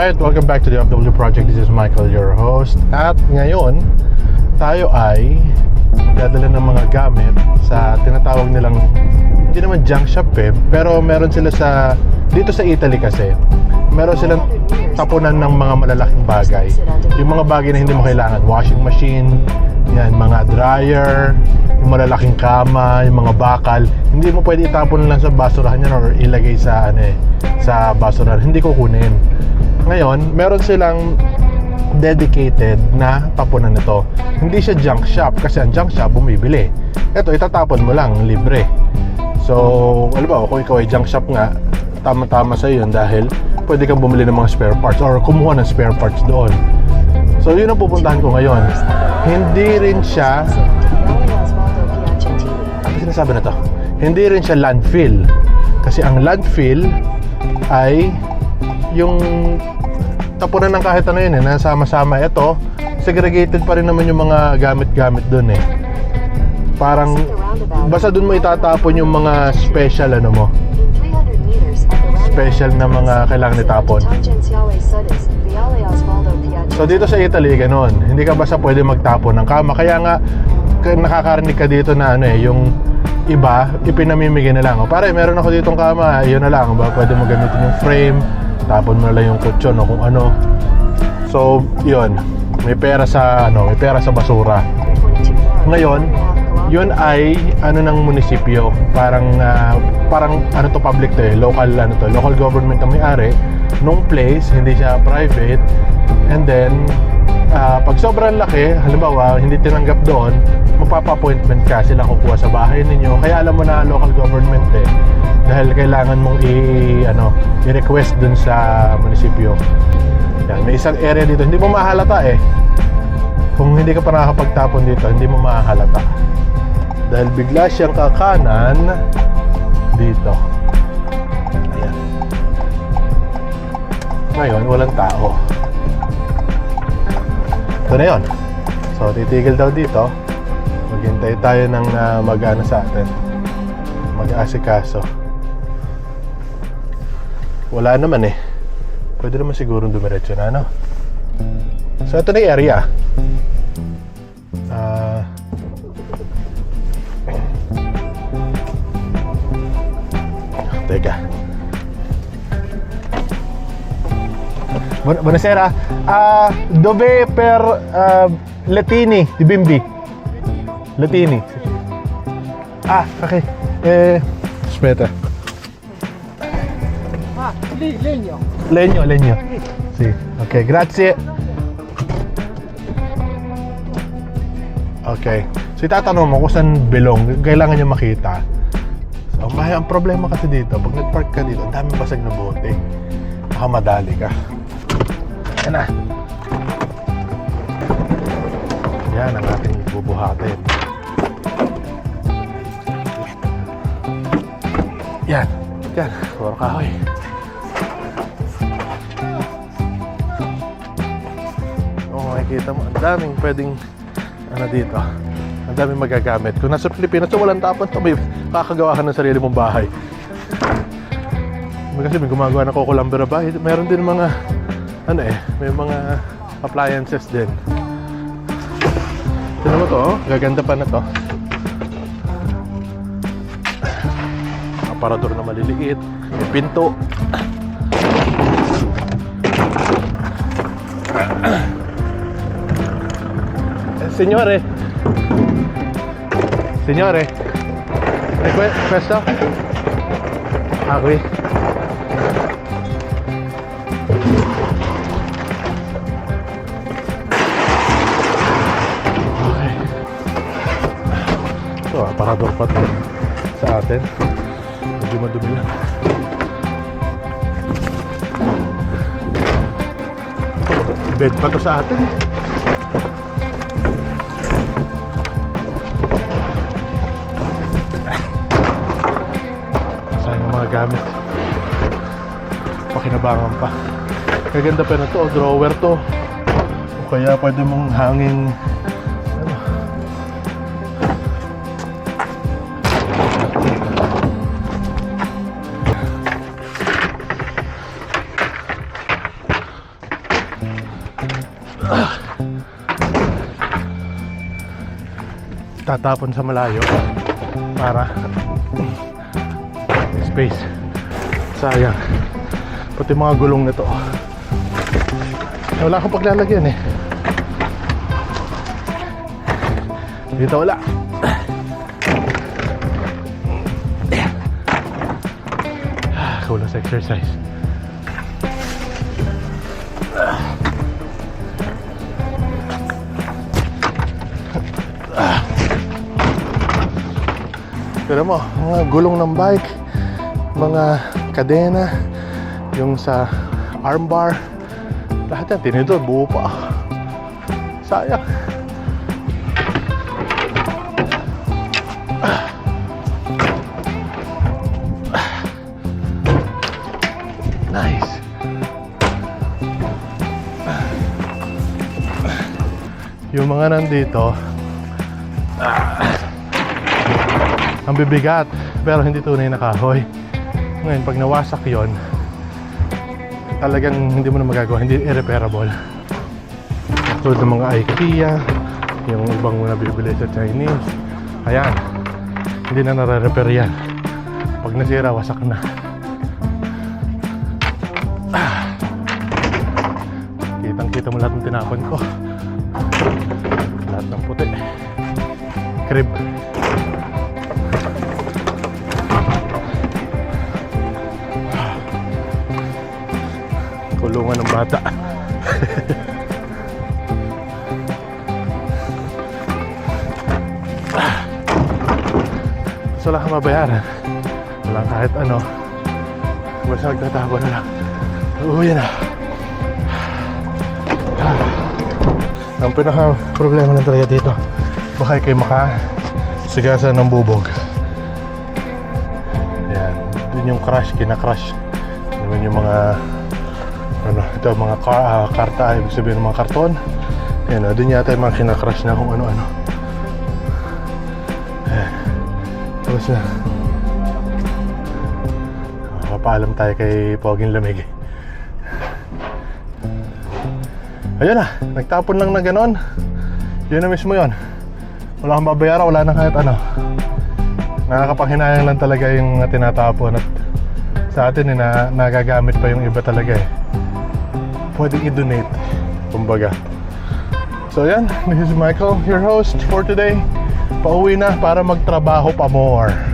Alright, welcome back to the FW Project. This is Michael, your host. At ngayon, tayo ay dadala ng mga gamit sa tinatawag nilang hindi naman junk shop eh, pero meron sila sa dito sa Italy kasi. Meron silang tapunan ng mga malalaking bagay. Yung mga bagay na hindi mo kailangan, washing machine, yan, mga dryer, yung malalaking kama, yung mga bakal, hindi mo pwede itapon lang sa basurahan yan or ilagay sa ano eh, sa basurahan. Hindi ko kunin. Ngayon, meron silang dedicated na tapunan nito. Hindi siya junk shop kasi ang junk shop bumibili. Ito, itatapon mo lang, libre. So, alam ba, kung ikaw ay junk shop nga, tama-tama sa yun dahil pwede kang bumili ng mga spare parts or kumuha ng spare parts doon. So, yun ang pupuntahan ko ngayon. Hindi rin siya ano sinasabi na to? Hindi rin siya landfill. Kasi ang landfill ay yung tapunan ng kahit ano yun eh, nasama-sama ito, segregated pa rin naman yung mga gamit-gamit doon eh. Parang basta doon mo itatapon yung mga special ano mo. Special na mga kailangan itapon. So dito sa Italy ganun, hindi ka basta pwede magtapon ng kama. Kaya nga nakakarinig ka dito na ano eh, yung iba ipinamimigay na lang. O pare, meron ako ditong kama, yun na lang. Ba, pwede mo gamitin yung frame, tapon mo na lang yung kutsyon o kung ano. So, yun. May pera sa ano, may pera sa basura. Ngayon, yun ay ano ng munisipyo parang ah, parang ano to public to eh local ano to local government ang may-ari nung place hindi siya private and then ah, pag sobrang laki halimbawa hindi tinanggap doon magpapa-appointment ka sila kukuha sa bahay ninyo. Kaya alam mo na local government eh dahil kailangan mong i ano i-request dun sa munisipyo. Yan may isang area dito. Hindi mo mahalata eh. Kung hindi ka pa nakakapagtapon dito hindi mo mahalata. Dahil bigla siyang kakanan dito. Ayan. Ngayon walang tao ito na yun. So titigil daw dito. Maghintay tayo ng uh, mag-ano sa atin. Mag-asikaso. Wala naman eh. Pwede naman siguro dumiretso na ano so ito na yung area. Ah. Teka. Bu- Buonasera. Ah, dove per ah, Latini di Bimbi? Latini. Ah, okay. Eh, aspetta. Ah, lì, legno. Legno, legno. Sì. Ok, grazie. Okay. So itatanong mo kung saan belong, kailangan niya makita. So, may ang problema kasi dito, pag nag-park ka dito, ang daming basag na bote. Baka madali ka. Yan na. Yan ang ating bubuhatin. Yan. Yan. Puro kahoy. Oo, makikita mo, ang daming pwedeng ano dito. Ang daming magagamit. Kung nasa Pilipinas, so walang tapon to, may kakagawa ka ng sarili mong bahay. Kasi may gumagawa ng Coco Lambera bahay. Meron din mga, ano eh, may mga appliances din. Tignan mo to, oh. Gaganda pa na to. Aparador na maliliit. May pinto. Eh, Signore. Signore. E? Ah, qui. To sa atin. Medyo madumi lang. Bed pa to sa atin. Sayang ang mga gamit. Pakinabangan pa. Kaganda pa na to, drawer to. O kaya pwede mong hanging tatapon sa malayo para space. Sayang. Pati mga gulong na to wala akong paglalagyan eh. Dito wala. Ah, Kulang sa exercise. Pero mo, mga gulong ng bike, mga kadena, yung sa armbar, lahat yan, tinidor, buo pa. Sayang. Nice. Yung mga nandito, ang bibigat pero hindi tunay na kahoy. Ngayon pag nawasak yon talagang hindi mo na magagawa hindi irreparable. Tulad ng mga IKEA yung ibang mga bibili sa Chinese. Ayan hindi na nare-repair yan. Pag nasira wasak na. Ah. kitang kita mo lahat ng tinapon ko. Lahat ng puti. Crib kulungan ng bata. So wala kang mabayaran. Wala kahit ano. Basta nagtatawa na lang. Uuwi na. Ang pinaka problema lang talaga dito baka kayo makasigasan ng bubog. Yan yun yung crash kina-crash yun yung mga ano, ito mga ka, ah, karta, ibig sabihin ng mga karton. Yan, uh, dun yata yung mga kinakrush na kung ano-ano. Ayan. Tapos na. Papaalam tayo kay Poging Lamig. Ayun na, nagtapon lang na ganon. Yun na mismo yun. Wala kang babayaran, wala na kahit ano. Nakakapanghinayang lang talaga yung tinatapon at sa atin eh, na, nagagamit pa yung iba talaga eh pwedeng i-donate kumbaga. So yan. This is Michael your host for today. Pauwi na para magtrabaho pa more